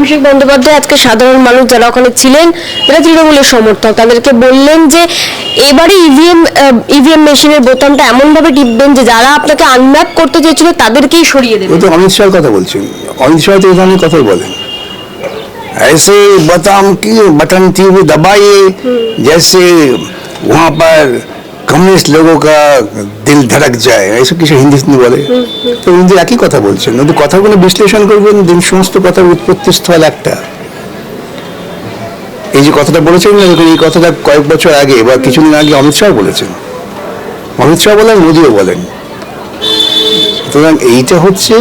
অভিষেক বন্দ্যোপাধ্যায় আজকে সাধারণ মানুষ যারা ওখানে ছিলেন যারা তৃণমূলের সমর্থক তাদেরকে বললেন যে এবারে ইভিএম ইভিএম মেশিনের বোতামটা এমন ভাবে টিপবেন যে যারা আপনাকে আনম্যাপ করতে চেয়েছিল তাদেরকেই সরিয়ে ও দেবেন তো অমিত শাহের কথা বলছেন অমিত শাহ তো এই ধরনের কথাই বলেন ऐसे बटन की बटन थी वो दबाइए जैसे वहाँ पर কমিউনিস্ট লোগো কা দিল ধড়ক যায় এইসব কিছু হিন্দি বলে। তো হিন্দি একই কথা বলছেন। কিন্তু কথাগুলো বিশ্লেষণ করবেন দিন সমস্ত কথার উৎপত্তি স্থল একটা। এই যে কথাটা বলেছেন না এই কথাটা কয়েক বছর আগে বা কিছুদিন আগে অমিত শাহ বলেছেন। অমিত শাহ বলেন মোদিও বলেন। সুতরাং এইটা হচ্ছে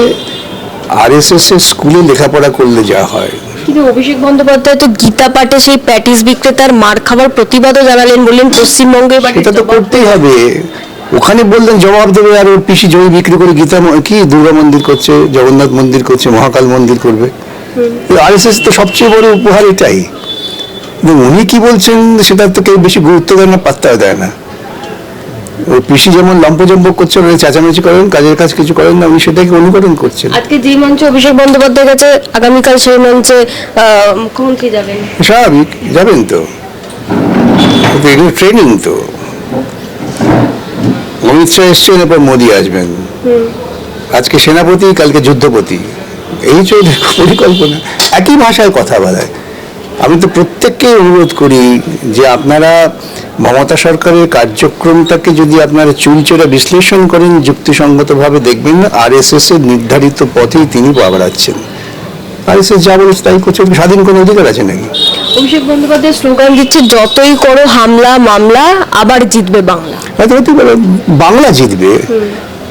আর এস এর স্কুলে লেখাপড়া করলে যা হয়। কিন্তু অভিষেক বন্দ্যোপাধ্যায় তো গীতা পাঠে সেই প্যাটিস বিক্রেতার মার খাবার প্রতিবাদও জানালেন বললেন এটা তো করতেই হবে। ওখানে বললেন জবাব দেবে আর ওর পিসি জমি বিক্রি করে গীতা কি দুর্গা মন্দির করছে জগন্নাথ মন্দির করছে মহাকাল মন্দির করবে। আর এস এস তো সবচেয়ে বড় উপহার এটাই। উনি কি বলছেন সেটা তো কেউ বেশি গুরুত্ব দেয় না পাত্তাও দেয় না। পিসি যেমন লম্পজম্প করছে ওরা চেঁচামেচি করেন কাজের কাজ কিছু করেন না উনি সেটাকে অনুকরণ করছেন। আজকে যে মঞ্চে অভিষেক বন্দ্যোপাধ্যায় গেছে আগামীকাল সেই মঞ্চে মুখ্যমন্ত্রী যাবেন। স্বাভাবিক যাবেন তো। এগুলো ট্রেনিং তো। অমিত শাহ এসছেন এরপর মোদি আসবেন। আজকে সেনাপতি কালকে যুদ্ধপতি। এই চলছে পরিকল্পনা। একই ভাষায় কথা বলায়। আমি তো প্রত্যেককে অনুরোধ করি যে আপনারা মমতা সরকারের কার্যক্রমটাকে যদি আপনারা চুলচেরা বিশ্লেষণ করেন যুক্তিসঙ্গতভাবে দেখবেন আর এস এস এর নির্ধারিত পথেই তিনি বাড়াচ্ছেন। আর এস এস যা বলছে তাই করছে স্বাধীন কোনো অধিকার আছে নাকি? অভিষেক বন্দ্যোপাধ্যায় স্লোগান দিচ্ছে যতই করো হামলা মামলা আবার জিতবে বাংলা। বাংলা জিতবে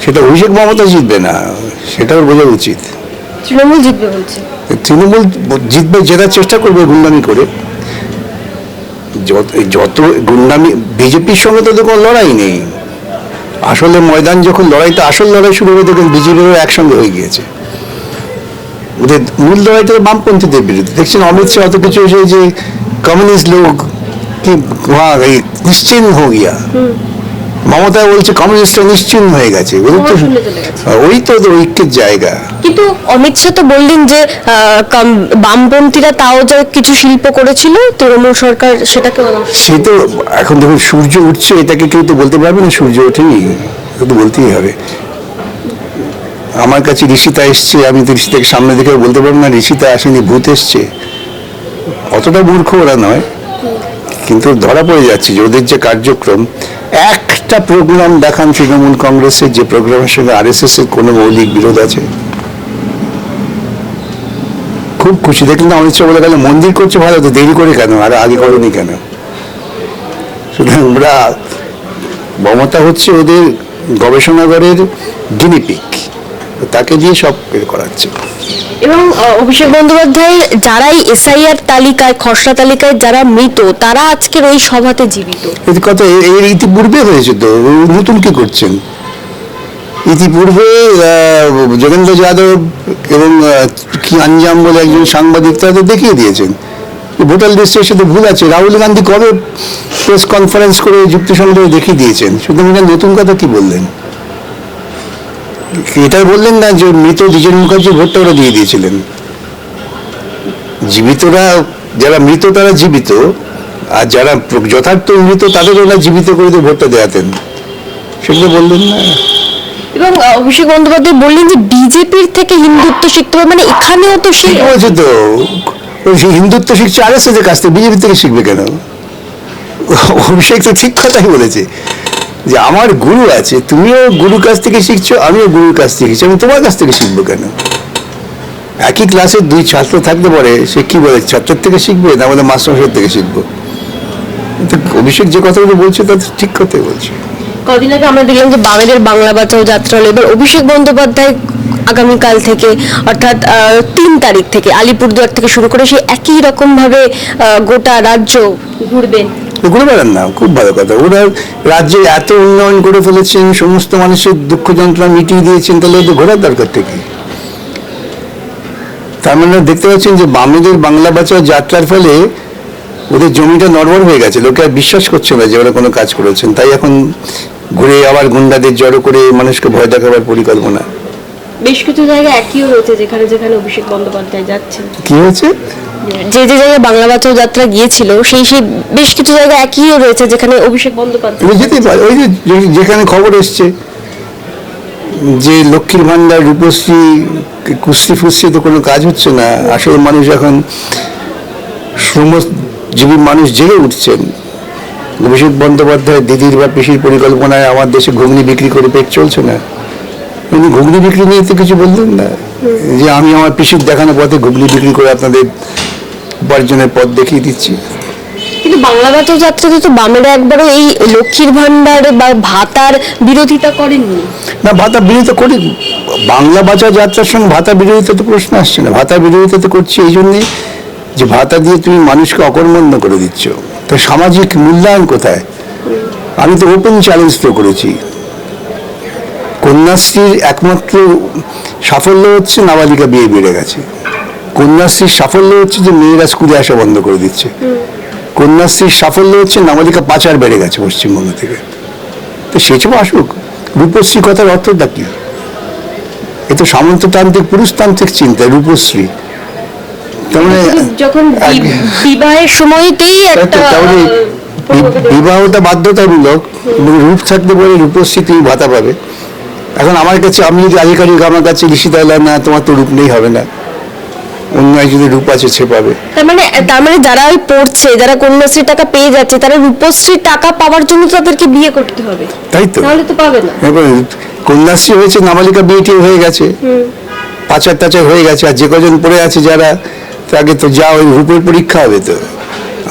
সেটা অভিষেক মমতা জিতবে না সেটাও বোঝা উচিত। তৃণমূল জিতবে বলছে। তৃণমূল জিতবে জেতার চেষ্টা করবে গুন্ডামি করে। যত গুন্ডামি বিজেপির সঙ্গে তো কোনো লড়াই নেই। আসলে ময়দান যখন লড়াইটা আসল লড়াই শুরু হবে দেখুন বিজেপিরও একসঙ্গে হয়ে গিয়েছে। ওদের মূল লড়াইটা বামপন্থীদের বিরুদ্ধে। দেখছেন অমিত শাহ অত কিছু যে কমিউনিস্ট লোক কি নিশ্চিন্ত হয়ে গিয়া। মমতা বলছে কমিউনিস্টরা নিশ্চিন্ত হয়ে গেছে। ওই তো ঐক্যের জায়গা। কিন্তু অমিত শাহ তো বললেন যে বামপন্থীরা তাও যে কিছু শিল্প করেছিল তৃণমূল সরকার সেটাকে সে তো এখন দেখুন সূর্য উঠছে এটাকে কেউ তো বলতে পারবে না সূর্য ওঠেনি তো বলতেই হবে। আমার কাছে ঋষিতা এসছে আমি তো ঋষিতাকে সামনে দেখে বলতে পারব না ঋষিতা আসেনি ভূত এসছে। অতটা মূর্খ ওরা নয়। কিন্তু ধরা পড়ে যাচ্ছে যে ওদের যে কার্যক্রম, একটা প্রোগ্রাম দেখান তৃণমূল কংগ্রেসের, যে প্রোগ্রামের সঙ্গে আর এস এর কোনো মৌলিক বিরোধ আছে? খুব খুশি। দেখলেন অমিত শাহ বলে গেল, মন্দির করছে ভালো তো দেরি করে কেন? আর আগে করনি কেন? সুতরাং ওরা মমতা হচ্ছে ওদের গবেষণাগারের গিনিপিক। তাকে দিয়ে সব করাচ্ছে। এবং অভিষেক বন্দ্যোপাধ্যায় যারাই এসআইআর তালিকায়, খসড়া তালিকায় যারা মৃত, তারা আজকের ওই সভাতে জীবিত। এই কথা এর ইতিপূর্বে হয়েছে তো, নতুন কি করছেন? ইতিপূর্বে যোগেন্দ্র যাদব এবং কি আঞ্জাম বলে একজন সাংবাদিক তাদের দেখিয়ে দিয়েছেন। ভোটার লিস্টের সাথে ভুল আছে। রাহুল গান্ধী কবে প্রেস কনফারেন্স করে যুক্তিসংগ্রহ দেখিয়ে দিয়েছেন? সুতরাং নতুন কথা কি বললেন? এটা বললেন না যে মৃত দ্বিজন মুখার্জি ভোটটা ওরা দিয়ে দিয়েছিলেন। জীবিতরা যারা মৃত তারা জীবিত আর যারা যথার্থ মৃত তাদের ওরা জীবিত করে দিয়ে ভোটটা দেয়াতেন। সেগুলো বললেন না। এবং অভিষেক বন্দ্যোপাধ্যায় বললেন যে বিজেপির থেকে হিন্দুত্ব শিখতে হবে মানে এখানেও তো সেই ঠিক বলছে তো। হিন্দুত্ব শিখছে আর এস কাছ থেকে বিজেপি থেকে শিখবে কেন? অভিষেক তো ঠিক কথাই বলেছে। যে আমার গুরু আছে, তুমিও গুরুর কাছ থেকে শিখছো, আমিও গুরুর কাছ থেকে শিখছি। আমি তোমার কাছ থেকে শিখব কেন? একই ক্লাসের দুই ছাত্র থাকতে পারে, সে কি বলে, ছাত্রের থেকে শিখবে না বলে মাস্টারমশাইয়ের থেকে শিখব? অভিষেক যে কথাগুলো বলছে, তা ঠিক কথাই বলছে। কদিন আগে আমরা দেখলাম যে বামেদের বাংলা বাঁচাও যাত্রা হলো। এবার অভিষেক বন্দ্যোপাধ্যায় আগামীকাল থেকে, অর্থাৎ তিন তারিখ থেকে আলিপুরদুয়ার থেকে শুরু করে সেই একই রকম ভাবে গোটা রাজ্য ঘুরবেন ঘুরে বেড়ান না খুব ভালো কথা। ওরা রাজ্যে এত উন্নয়ন করে ফেলেছেন সমস্ত মানুষের দুঃখ যন্ত্রণা মিটিয়ে দিয়েছেন তাহলে ওদের ঘোরার দরকার থেকে তার মানে দেখতে পাচ্ছেন যে বামেদের বাংলা বাঁচাও যাত্রার ফলে ওদের জমিটা নড়বড় হয়ে গেছে। লোকে আর বিশ্বাস করছে না যে ওরা কোনো কাজ করেছেন। তাই এখন ঘুরে আবার গুন্ডাদের জড়ো করে মানুষকে ভয় দেখাবার পরিকল্পনা। বেশ কিছু জায়গায় একইও রয়েছে যেখানে যেখানে অভিষেক বন্দ্যোপাধ্যায় যাচ্ছেন। কি হয়েছে? যে যে জায়গায় বাংলা বাঁচাও যাত্রা গিয়েছিল, সেই সেই বেশ কিছু জায়গা একই রয়েছে যেখানে অভিষেক বন্দ্যোপাধ্যায় ওই যে- যেখানে খবর এসছে যে লক্ষ্মীর ভান্ডার রূপশ্রী কুস্তি ফুস্তি তো কোনো কাজ হচ্ছে না, আসলে মানুষ এখন শ্রমজীবী মানুষ জেগে উঠছেন। অভিষেক বন্দ্যোপাধ্যায় দিদির বা পিসির পরিকল্পনায় আমার দেশে ঘুগনি বিক্রি করে পেট চলছে না। উনি ঘুগনি বিক্রি নিয়ে তো কিছু বললেন না। যে আমি আমার পিসির দেখানো পথে ঘুগনি বিক্রি করে আপনাদের উপার্জনের পথ দেখিয়ে দিচ্ছি। কিন্তু বাংলা বাঁচাও যাত্রাতে তো বামেরা একবারও এই লক্ষ্মীর ভান্ডার বা ভাতার বিরোধিতা করেননি। না ভাতা বিরোধিতা করি বাংলা বাঁচা যাত্রার সঙ্গে ভাতা বিরোধিতা তো প্রশ্ন আসছে না। ভাতা বিরোধিতা তো করছি এই জন্যে যে ভাতা দিয়ে তুমি মানুষকে অকর্মণ্য করে দিচ্ছ। তো সামাজিক মূল্যায়ন কোথায়? আমি তো ওপেন চ্যালেঞ্জ তো করেছি। কন্যাশ্রীর একমাত্র সাফল্য হচ্ছে নাবালিকা বিয়ে বেড়ে গেছে। কন্যাশ্রীর সাফল্য হচ্ছে যে মেয়েরা স্কুলে আসা বন্ধ করে দিচ্ছে। কন্যাশ্রীর সাফল্য হচ্ছে নাবালিকা পাচার বেড়ে গেছে পশ্চিমবঙ্গ থেকে। তো সেসব আসুক। রূপশ্রী কথার অর্থটা কি? এ তো সামন্ততান্ত্রিক পুরুষতান্ত্রিক চিন্তা রূপশ্রী। মানে যখন বিবাহের সময়তেই একটা তাহলে আহ, বিবাহটা বাধ্যতামূলক এবং রূপ থাকতে পারে রূপশ্রী তুমি ভাতা পাবে। এখন আমার কাছে আমি যদি আধিকারিক আমার কাছে লিখিত হলে না তোমার তো রূপ নেই হবে না। অন্য একজনের রূপ আছে সে পাবে। তার মানে তার মানে যারা ওই পড়ছে যারা কন্যাশ্রীর টাকা পেয়ে যাচ্ছে তারা রূপশ্রীর টাকা পাওয়ার জন্য তাদেরকে বিয়ে করতে হবে। তাই তো। তাহলে তো পাবে না। কন্যাশ্রী হয়েছে নাবালিকা বিয়েটি হয়ে গেছে। পাচার টাচার হয়ে গেছে আর যে কজন পড়ে আছে যারা তাকে তো যা ওই রূপের পরীক্ষা হবে তো।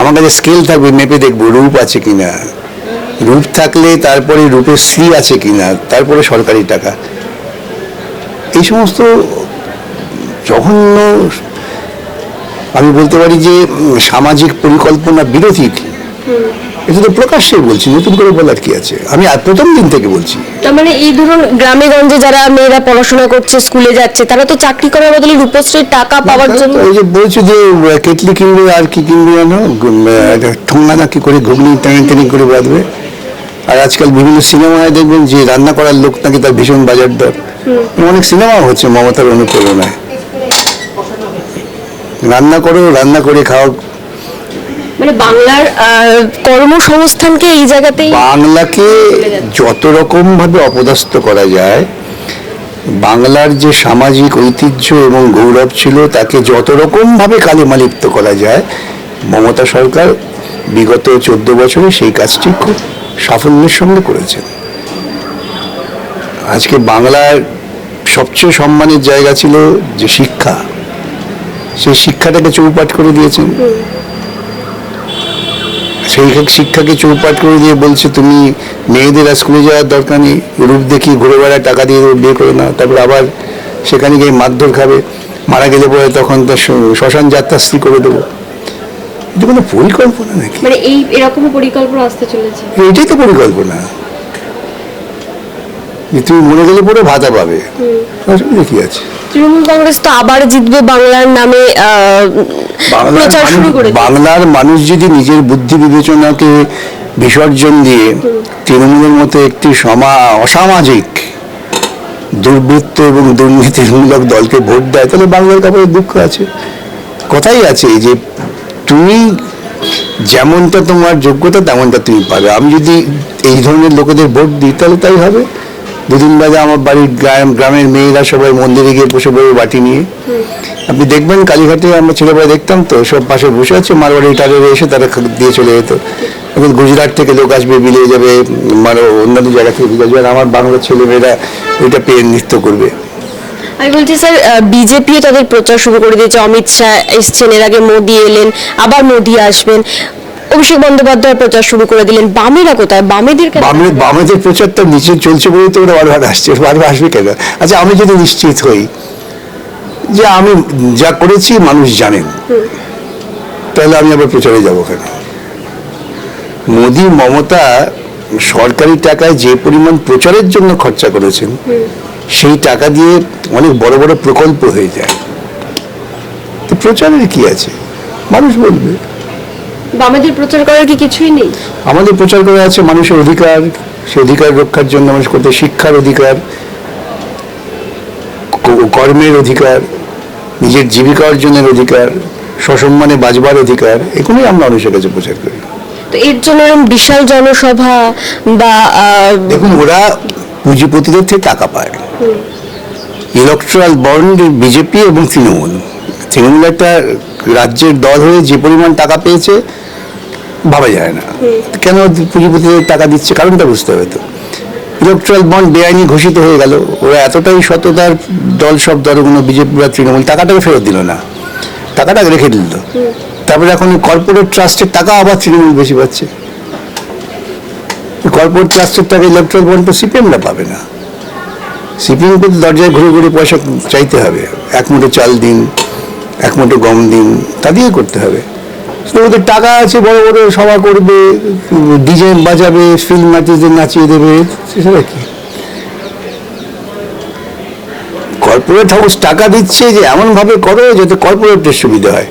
আমার কাছে স্কেল থাকবে মেপে দেখব রূপ আছে কিনা। রূপ থাকলে তারপরে রূপের শ্রী আছে কিনা তারপরে সরকারি টাকা। এই সমস্ত জঘন্য আমি বলতে পারি যে সামাজিক পরিকল্পনা বিরোধী। এটা তো প্রকাশ্যে বলছি নতুন করে বলার কি আছে? আমি প্রথম দিন থেকে বলছি। তার মানে এই ধরুন গ্রামে গঞ্জে যারা মেয়েরা পড়াশোনা করছে স্কুলে যাচ্ছে তারা তো চাকরি করার বদলে রূপশ্রীর টাকা পাওয়ার জন্য ওই যে বলছো যে কেটলি কিনবে আর কি কিনবে জানো? গুম, আহ, একটা ঠোঙা নাকি করে ঘুগনি টানি টানি করে বাঁধবে। আর আজকাল বিভিন্ন সিনেমায় দেখবেন যে রান্না করার লোক নাকি তার ভীষণ বাজার দর। অনেক সিনেমা হচ্ছে মমতার অনুপ্রেরণায়। রান্না করো রান্না করে খাও। মানে বাংলার কর্মসংস্থানকে এই জায়গাতেই বাংলাকে যত রকম ভাবে অপদস্থ করা যায় বাংলার যে সামাজিক ঐতিহ্য এবং গৌরব ছিল তাকে যত রকম ভাবে কালিমালিপ্ত করা যায় মমতা সরকার বিগত চোদ্দ বছরে সেই কাজটি খুব সাফল্যের সঙ্গে করেছেন। আজকে বাংলার সবচেয়ে সম্মানের জায়গা ছিল যে শিক্ষা। সেই শিক্ষাটাকে চৌপাট করে দিয়েছেন। সেই শিক্ষাকে চৌপাট করে দিয়ে বলছে, তুমি মেয়েদের স্কুলে যাওয়ার দরকার নেই। রূপ দেখি ঘুরে বেড়ায়, টাকা দিয়ে বিয়ে করে না তারপর আবার সেখানে গিয়ে মারধর খাবে। মারা গেলে পরে তখন তার শ্মশান যাত্রাশ্রী করে দেবো। এটা কোনো পরিকল্পনা নাকি? মানে এই এরকম পরিকল্পনা আসতে চলেছে। এটাই তো পরিকল্পনা। যে তুমি মরে গেলে পরে ভাতা পাবে। অসুবিধা কি আছে? তৃণমূল কংগ্রেস তো আবার জিতবে বাংলার নামে প্রচার শুরু মানুষ- করে বাংলার মানুষ যদি নিজের বুদ্ধি বিবেচনাকে বিসর্জন দিয়ে তৃণমূলের মতো একটি সমা অসামাজিক দুর্বৃত্ত এবং দুর্নীতিমূলক দলকে ভোট দেয় তাহলে বাংলার কাপড়ে দুঃখ আছে। কথাই আছে যে তুমি যেমনটা তোমার যোগ্যতা, তেমনটা তুমি পাবে। আমি যদি এই ধরনের লোকেদের ভোট দিই, তাহলে তাই হবে। দুদিন বাদে আমার বাড়ির গ্রাম, গ্রামের মেয়েরা সবাই মন্দিরে গিয়ে বসে বসে বাটি নিয়ে। আপনি দেখবেন কালীঘাটে আমরা ছেলেবেলা দেখতাম তো, সব পাশে বসে আছে মারবাড়ি টারে এসে তারা দিয়ে চলে যেত। এখন গুজরাট থেকে লোক আসবে, বিলিয়ে যাবে মানে অন্যান্য জায়গা থেকে বিলিয়ে যাবে। আমার বাংলার ছেলেমেয়েরা ওইটা পেয়ে নৃত্য করবে। আমি বলছি স্যার বিজেপিও তাদের প্রচার শুরু করে দিয়েছে। অমিত শাহ এসছেন এর আগে মোদি এলেন আবার মোদি আসবেন। অভিষেক বন্দ্যোপাধ্যায় প্রচার শুরু করে দিলেন। বামেরা কোথায়? বামেদের বামের বামেদের প্রচার তো নিচে চলছে বলেই তো ওরা বারবার আসছে। বারবার আসবে কেন? আচ্ছা আমি যদি নিশ্চিত হই যে আমি যা করেছি মানুষ জানেন। তাহলে আমি আবার প্রচারে যাব কেন? মোদি মমতা সরকারি টাকায় যে পরিমাণ প্রচারের জন্য খরচা করেছেন সেই টাকা দিয়ে অনেক বড় বড় প্রকল্প হয়ে যায়। তো প্রচারের কি আছে? মানুষ বলবে। বামেদের প্রচার করার কি কিছুই নেই? আমাদের প্রচার করা আছে মানুষের অধিকার সে অধিকার রক্ষার জন্য মানুষ করতে শিক্ষার অধিকার কর্মের অধিকার নিজের জীবিকা অর্জনের অধিকার সসম্মানে বাজবার অধিকার এগুলোই আমরা মানুষের কাছে প্রচার করি। তো এর জন্য বিশাল জনসভা বা দেখুন ওরা পুঁজিপতিদের থেকে টাকা পায়। ইলেকট্রাল বন্ড বিজেপি এবং তৃণমূল। তৃণমূল একটা রাজ্যের দল হয়ে যে পরিমাণ টাকা পেয়েছে, ভাবা যায় না। কেন পুঁজিপতিদের টাকা দিচ্ছে? কারণটা বুঝতে হবে তো। ইলেকট্রাল বন্ড বেআইনি ঘোষিত হয়ে গেল। ওরা এতটাই সততার দল, সব দলগুলো বিজেপি বা তৃণমূল, টাকাটাকে ফেরত দিল না। টাকাটা রেখে দিল। তারপরে এখন কর্পোরেট ট্রাস্টের টাকা আবার তৃণমূল বেশি পাচ্ছে। কর্পোরেট ট্রাস্টের টাকা তো সিপিএমরা পাবে না। সিপিএম কিন্তু দরজায় ঘুরে ঘুরে পয়সা চাইতে হবে। এক মুঠো চাল দিন, এক মুঠো গম দিন, তা দিয়ে করতে হবে। ওদের টাকা আছে, বড় বড় সভা করবে বাজাবে ফিল্ম নাচিয়ে দেবে কি। কর্পোরেট হাউস টাকা দিচ্ছে যে এমন ভাবে করো যাতে কর্পোরেটের সুবিধা হয়।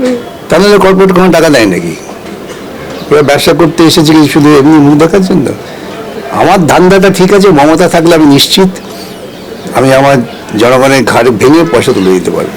তা তাহলে কর্পোরেট কোনো টাকা দেয় নাকি? ওরা ব্যবসা করতে এসেছে শুধু এমনি মুখ দেখার জন্য আমার ধান্দাটা ঠিক আছে, মমতা থাকলে আমি নিশ্চিত। আমি আমার জনগণের ঘাড়ে ভেঙে পয়সা তুলে দিতে পারব।